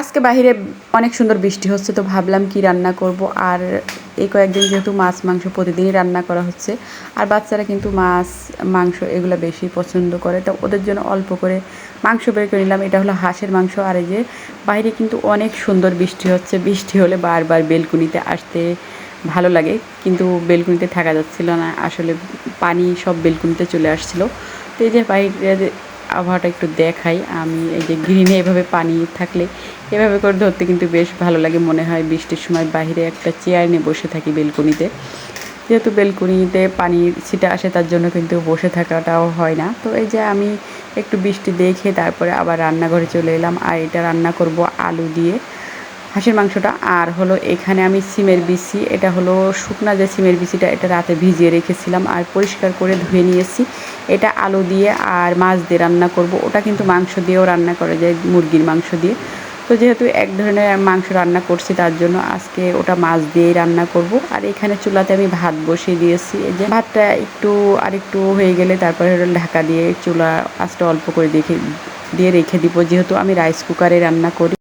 আজকে বাইরে অনেক সুন্দর বৃষ্টি হচ্ছে, তো ভাবলাম কি রান্না করব। আর এই কয়েকদিন যেহেতু মাছ, মাংস প্রতিদিনই রান্না করা হচ্ছে, আর বাচ্চারা কিন্তু মাছ, মাংস এগুলো বেশি পছন্দ করে, তো ওদের জন্য অল্প করে মাংস বের করে নিলাম। এটা হলো হাঁসের মাংস, আর এই যে বাইরে কিন্তু অনেক সুন্দর বৃষ্টি হচ্ছে। বৃষ্টি হলে বারবার বেলকুনিতে আসতে ভালো লাগে, কিন্তু বেলকুনিতে থাকা যাচ্ছিল না। আসলে পানি সব বেলকুনিতে চলে আসছিল। তো এই যে বাইরে আবহাওয়াটা একটু দেখাই। আমি এই যে গ্রিনে এভাবে পানি থাকলে এভাবে করে ধরতে কিন্তু বেশ ভালো লাগে মনে হয়। বৃষ্টির সময় বাইরে একটা চেয়ার নিয়ে বসে থাকি বেলকনিতে। যেহেতু বেলকনিতে পানির ছিটা আসে, তার জন্য কিন্তু বসে থাকাটাও হয় না। তো এই যে আমি একটু বৃষ্টি দেখে তারপরে আবার রান্নাঘরে চলে এলাম। আর এটা রান্না করব আলু দিয়ে। হাঁসের মাংসটা। আর হলো এখানে আমি সিমের বিচি। এটা হলো শুকনা যে সিমের বিচিটা, এটা রাতে ভিজিয়ে রেখেছিলাম। আর পরিষ্কার করে ধুয়ে নিয়েছি। এটা আলু দিয়ে আর মাছ দিয়ে রান্না করব। ওটা কিন্তু মাংস দিয়েও রান্না করা যায়, মুরগির মাংস দিয়ে। তো যেহেতু এক ধরনের মাংস রান্না করছি তার জন্য আজকে ওটা মাছ দিয়েই রান্না করব। আর এখানে চুলাতে আমি ভাত বসিয়ে দিয়েছি। যে ভাতটা একটু আর একটু হয়ে গেলে তারপরে ঢাকা দিয়ে চুলা আঁচটা অল্প করে দেখে, দিয়ে রেখে দিব। যেহেতু আমি রাইস কুকারে রান্না করি।